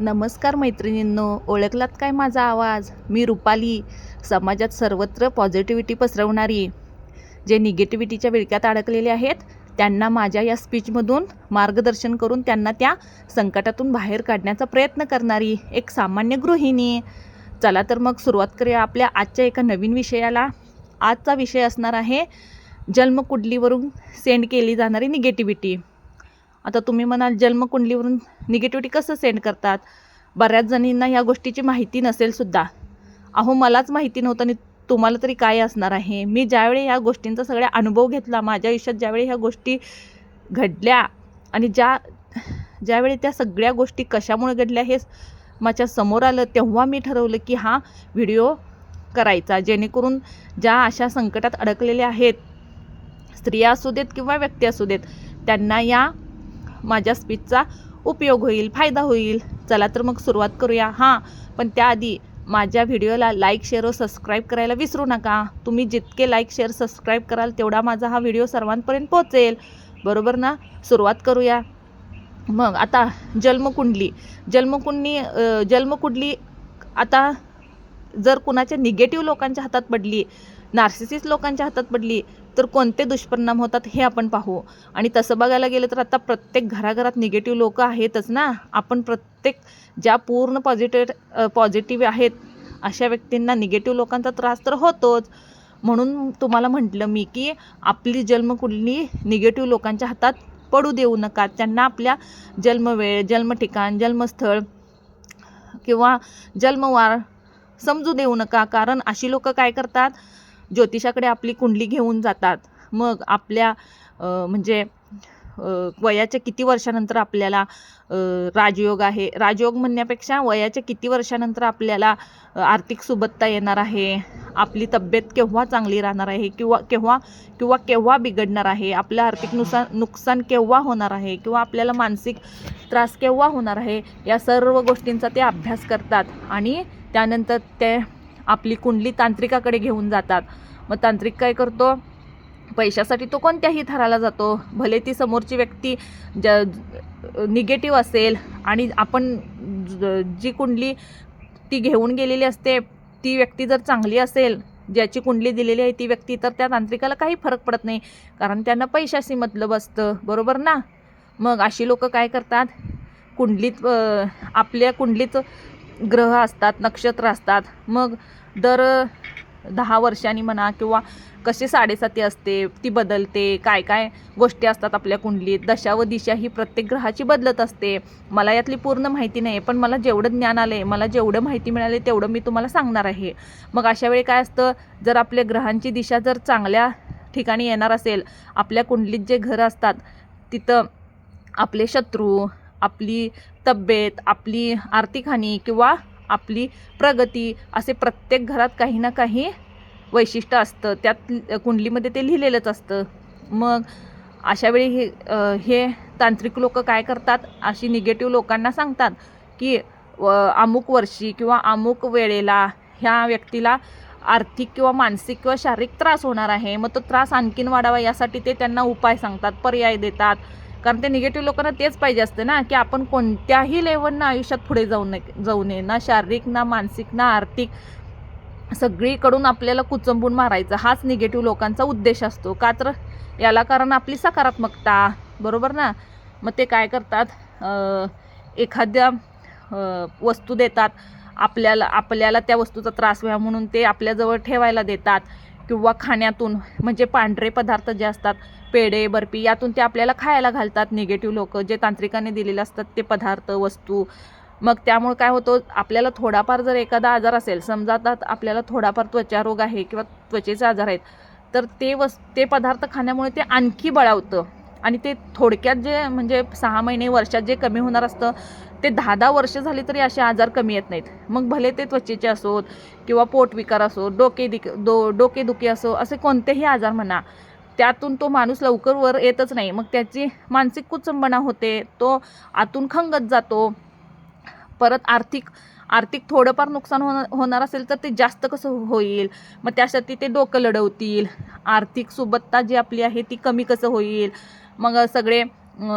नमस्कार मैत्रिणींनो ओळखलात काय माझा आवाज? मी रुपाली समाजात सर्वत्र पॉझिटिव्हिटी पसरवणारी जे निगेटिव्हिटीच्या विळक्यात अडकलेले आहेत त्यांना माझ्या या स्पीचमधून मार्गदर्शन करून त्यांना त्या संकटातून बाहेर काढण्याचा प्रयत्न करणारी एक सामान्य गृहिणी. चला तर मग सुरुवात करूया आपल्या आजच्या एका नवीन विषयाला. आजचा विषय असणार आहे जन्मकुडलीवरून सेंड केली जाणारी निगेटिव्हिटी आता तुम्ही म्हणाल जन्मकुंडलीवरून निगेटिव्हिटी कसं सेंड करतात? बऱ्याच जणींना या गोष्टीची माहिती नसेल सुद्धा. अहो मलाच माहिती नव्हतं आणि तुम्हाला तरी काय असणार आहे? मी ज्यावेळी या गोष्टींचा सगळ्या अनुभव घेतला माझ्या आयुष्यात ज्यावेळी ह्या गोष्टी घडल्या आणि ज्या ज्यावेळी त्या सगळ्या गोष्टी कशामुळे घडल्या हे माझ्यासमोर आलं तेव्हा मी ठरवलं की हा व्हिडिओ करायचा. जेणेकरून ज्या अशा संकटात अडकलेल्या आहेत स्त्रिया असू देत किंवा व्यक्ती असू देत त्यांना या माझ्या स्पीचचा उपयोग होईल फायदा होईल. चला तर मग सुरुवात करूया. हां पण त्याआधी माझ्या व्हिडिओला लाईक शेअर व सबस्क्राईब करायला विसरू नका. तुम्ही जितके लाईक शेअर सबस्क्राईब कराल तेवढा माझा हा व्हिडिओ सर्वांपर्यंत पोहोचेल. बरोबर ना? सुरुवात करूया. मग आता जन्मकुंडली. जन्मकुंडली जन्मकुंडली आता जर कुणाच्या निगेटिव्ह लोकांच्या हातात पडली नार्सिसिस लोकांच्या हातात पडली तर कोणते दुष्परिणाम होतात हे आपण पाहू. आणि तसं बघायला गेलं तर आता प्रत्येक घराघरात निगेटिव्ह लोक आहेतच ना. आपण प्रत्येक ज्या पूर्ण पॉझिटिव्ह पॉझिटिव्ह आहेत अशा व्यक्तींना निगेटिव्ह लोकांचा त्रास तर होतोच. म्हणून तुम्हाला म्हटलं मी की आपली जन्मकुंडली निगेटिव्ह लोकांच्या हातात पडू देऊ नका. त्यांना आपल्या जन्मवेळ जन्मठिकाण जन्मस्थळ किंवा जन्मवार समजू देऊ नका. कारण अशी लोक काय करतात? ज्योतिषाकडे आपली कुंडली घेऊन जातात. मग आपल्या म्हणजे वयाच्या किती वर्षानंतर आपल्याला राजयोग आहे? राजयोग म्हणण्यापेक्षा वयाच्या किती वर्षानंतर आपल्याला आर्थिक सुबत्ता येणार आहे? आपली तब्येत केव्हा चांगली राहणार आहे? किंवा केव्हा किंवा केव्हा बिघडणार आहे? आपलं आर्थिक नुकसान नुकसान केव्हा होणार आहे? किंवा आपल्याला मानसिक त्रास केव्हा होणार आहे? या सर्व गोष्टींचा ते अभ्यास करतात. आणि त्यानंतर ते आपली कुंडली तांत्रिकाकडे घेऊन जातात. मग तांत्रिक काय करतो? पैशासाठी तो कोणत्याही थराला जातो. भले ती समोरची व्यक्ती ज निगेटिव्ह असेल आणि आपण ज- जी कुंडली ती घेऊन गेलेली असते ती व्यक्ती जर चांगली असेल ज्याची कुंडली दिलेली आहे ती व्यक्ती तर त्या तांत्रिकाला काही फरक पडत नाही. कारण त्यांना पैशाशी मतलब असतं. बरोबर ना? मग अशी लोक काय करतात? कुंडलीत आपल्या कुंडलीत ग्रह असतात नक्षत्र असतात मग दर दहा वर्षांनी म्हणा किंवा कसे साडेसाती असते ती बदलते काय काय गोष्टी असतात आपल्या कुंडलीत दशा व दिशा ही प्रत्येक ग्रहाची बदलत असते. मला यातली पूर्ण माहिती नाही पण मला जेवढं ज्ञान आलं आहे मला जेवढं माहिती मिळाली तेवढं मी तुम्हाला सांगणार आहे. मग अशा वेळी काय असतं जर आपल्या ग्रहांची दिशा जर चांगल्या ठिकाणी येणार असेल आपल्या कुंडलीत जे घरं असतात तिथं आपले शत्रू आपली तब्येत आपली आर्थिक हानी किंवा आपली प्रगती असे प्रत्येक घरात काही ना काही वैशिष्ट्य असतं. त्यात कुंडलीमध्ये ते लिहिलेलंच असतं. मग अशा वेळी हे हे तांत्रिक लोक काय करतात? अशी निगेटिव्ह लोकांना सांगतात की व अमुक वर्षी किंवा अमुक वेळेला ह्या व्यक्तीला आर्थिक किंवा मानसिक किंवा शारीरिक त्रास होणार आहे. मग तो त्रास आणखीन वाढावा यासाठी ते त्यांना उपाय सांगतात पर्याय देतात. कारण ते निगेटिव्ह लोकांना तेच पाहिजे असते ना की आपण कोणत्याही लेवलनं आयुष्यात पुढे जाऊ नये जाऊ नये. ना शारीरिक ना मानसिक ना आर्थिक. सगळीकडून आपल्याला कुचंबून मारायचं. हाच निगेटिव्ह लोकांचा उद्देश असतो. का तर याला कारण आपली सकारात्मकता बरोबर ना? मग ते काय करतात? एखाद्या वस्तू देतात. आपल्याला आपल्याला त्या वस्तूचा त्रास व्हावा म्हणून ते आपल्याजवळ ठेवायला देतात. किंवा खाण्यातून म्हणजे पांढरे पदार्थ जे असतात पेढे बर्फी यातून ते आपल्याला खायला घालतात निगेटिव्ह लोक. जे तांत्रिकाने दिलेले असतात ते पदार्थ वस्तू. मग त्यामुळे काय होतं आपल्याला थोडाफार जर एखादा आजार असेल समजा आता आपल्याला थोडाफार त्वचारोग आहे किंवा त्वचेचे आजार आहेत तर ते वस ते पदार्थ खाण्यामुळे ते आणखी बळावतं. आणि ते थोडक्यात जे म्हणजे सहा महिने वर्षात जे कमी होणार असतं ते दहा दहा वर्ष झाली तरी असे आजार कमी येत नाहीत. मग भले ते त्वचेचे असोत किंवा पोटविकार असो डोके दिक दो डोकेदुखी असो असे कोणतेही आजार म्हणा त्यातून तो माणूस लवकर वर येतच नाही. मग त्याची मानसिक कुचंबणा होते तो आतून खंगत जातो परत आर्थिक आर्थिक थोडंफार नुकसान होणार होणार असेल तर ते जास्त कसं हो-, होईल? मग त्यासाठी ते डोकं लढवतील. आर्थिक सुबत्ता जी आपली आहे ती कमी कसं होईल? मग सगळे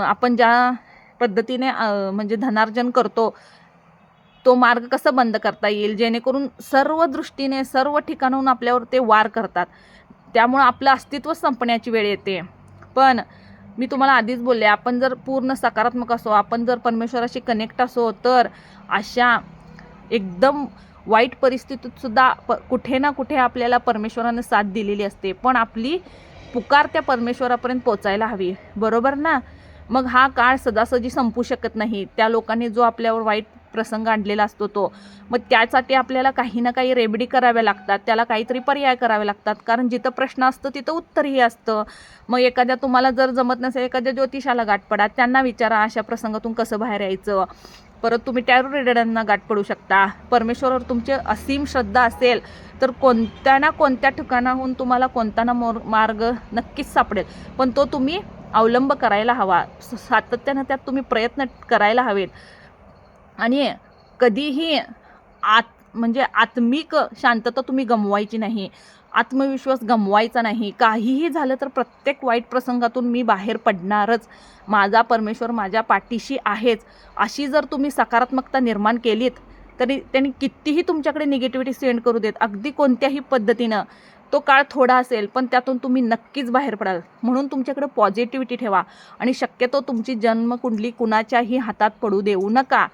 आपण ज्या पद्धतीने म्हणजे धनार्जन करतो तो मार्ग कसा बंद करता येईल? जेणेकरून सर्व दृष्टीने सर्व ठिकाणाहून आपल्यावर ते वार करतात. त्यामुळं आपलं अस्तित्व संपण्याची वेळ येते. पण मी तुम्हाला आधीच बोलले आपण जर पूर्ण सकारात्मक असो आपण जर परमेश्वराशी कनेक्ट असो तर अशा एकदम वाईट परिस्थितीत सुद्धा प कुठे ना कुठे आपल्याला परमेश्वरानं साथ दिलेली असते. पण आपली पुकार त्या परमेश्वरापर्यंत पोचायला हवी. बरोबर ना? मग हा काळ सदासजी संपू शकत नाही. त्या लोकांनी जो आपल्यावर वाईट प्रसंग आणलेला असतो तो मग त्यासाठी आपल्याला काही ना काही रेमेडी कराव्या लागतात. त्याला काहीतरी पर्याय करावे लागतात. कारण जिथं प्रश्न असतं तिथं उत्तरही असतं. मग एखाद्या तुम्हाला जर जमत नसेल एखाद्या ज्योतिषाला गाठ पडा. त्यांना विचारा अशा प्रसंगातून कसं बाहेर यायचं? परत तुम्ही टॅरो रिडरांना गाठ पडू शकता. परमेश्वरावर तुमची असीम श्रद्धा असेल तर कोणत्या ना कोणत्या ठिकाणाहून तुम्हाला कोणता ना मोर मार्ग नक्कीच सापडेल. पण तो तुम्ही अवलंब करायला हवा. स- सातत्यानं त्यात तुम्ही प्रयत्न करायला हवेत. आणि कधीही आत म्हणजे आत्मिक शांतता तुम्ही गमवायची नाही. आत्मविश्वास गमवायचा नाही. काहीही झालं तर प्रत्येक वाईट प्रसंगातून मी बाहेर पडणारच. माझा परमेश्वर माझ्या पाठीशी आहेच. अशी जर तुम्ही सकारात्मकता निर्माण केलीत तरी त्यांनी कितीही तुमच्याकडे निगेटिव्हिटी सेंड करू देत अगदी कोणत्याही पद्धतीनं तो काळ थोडा असेल पण त्यातून तुम्ही नक्कीच बाहेर पडाल. म्हणून तुमच्याकडे पॉझिटिव्हिटी ठेवा. आणि शक्यतो तुमची जन्मकुंडली कुणाच्याही हातात पडू देऊ नका.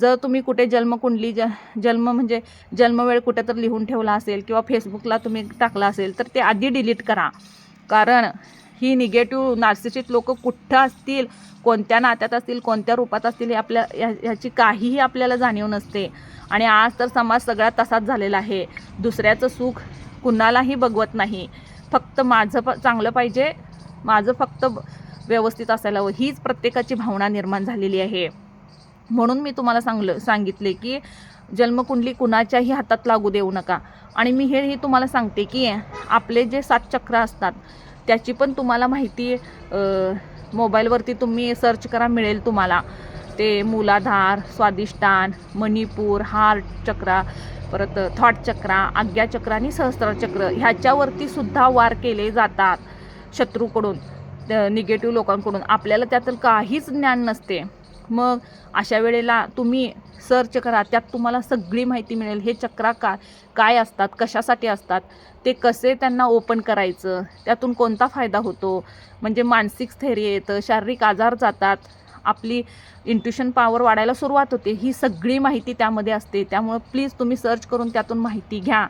जर तुम्ही कुठे जन्मकुंडली ज जन्म म्हणजे जन्मवेळ कुठे तर लिहून ठेवला असेल किंवा फेसबुकला तुम्ही टाकला असेल तर ते आधी डिलीट करा. कारण ही निगेटिव्ह नार्सिसिस्ट लोक कुठं असतील कोणत्या नात्यात असतील कोणत्या रूपात असतील हे आपल्या ह्या- ह्याची काहीही आपल्याला जाणीव नसते. आणि आज तर समाज सगळा तसाच झालेला आहे. दुसऱ्याचं सुख कुणालाही बघवत नाही. फक्त माझं प चांगलं पाहिजे माझं फक्त व्यवस्थित असायला हवं. हीच प्रत्येकाची भावना निर्माण झालेली आहे. म्हणून मी तुम्हाला सांगलं सांगितले की जन्मकुंडली कुणाच्याही हातात लागू देऊ नका. आणि मी हेही तुम्हाला सांगते की आपले जे सात चक्र असतात त्याची पण तुम्हाला माहिती मोबाईलवरती तुम्ही सर्च करा मिळेल तुम्हाला. ते मूलाधार स्वादिष्टान मणिपूर हार्ट चक्रा परत थॉट चक्रा आज्ञाचक्र आणि सहस्त्रचक्र ह्याच्यावरती सुद्धा वार केले जातात शत्रूकडून निगेटिव्ह लोकांकडून. आपल्याला त्यातलं काहीच ज्ञान नसते. मग अशा वेळेला तुम्ही सर्च करा त्यात तुम्हाला सगळी माहिती मिळेल. हे चक्राकार काय असतात कशासाठी असतात ते कसे त्यांना ओपन करायचं त्यातून कोणता फायदा होतो? म्हणजे मानसिक स्थैर्य येतं शारीरिक आजार जातात आपली इंट्युशन पॉवर वाढायला सुरुवात होते. ही सगळी माहिती त्यामध्ये असते. त्यामुळं प्लीज तुम्ही सर्च करून त्यातून माहिती घ्या.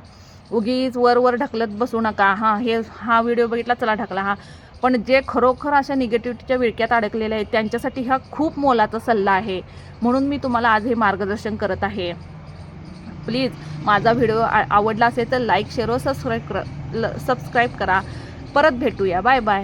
उगीच वर वर ढकलत बसू नका. हां हे हा व्हिडिओ बघितला चला ढकला. हा पण जे खरोखर अशा निगेटिव्हिटीच्या विळक्यात अडकलेले आहेत त्यांच्यासाठी हा खूप मोलाचा सल्ला आहे. म्हणून मी तुम्हाला आज हे मार्गदर्शन करत आहे. प्लीज माझा व्हिडिओ आ- आवडला असेल तर लाईक शेअर व सबस्क्राईब ल- सबस्क्राईब करा. परत भेटूया. Bye bye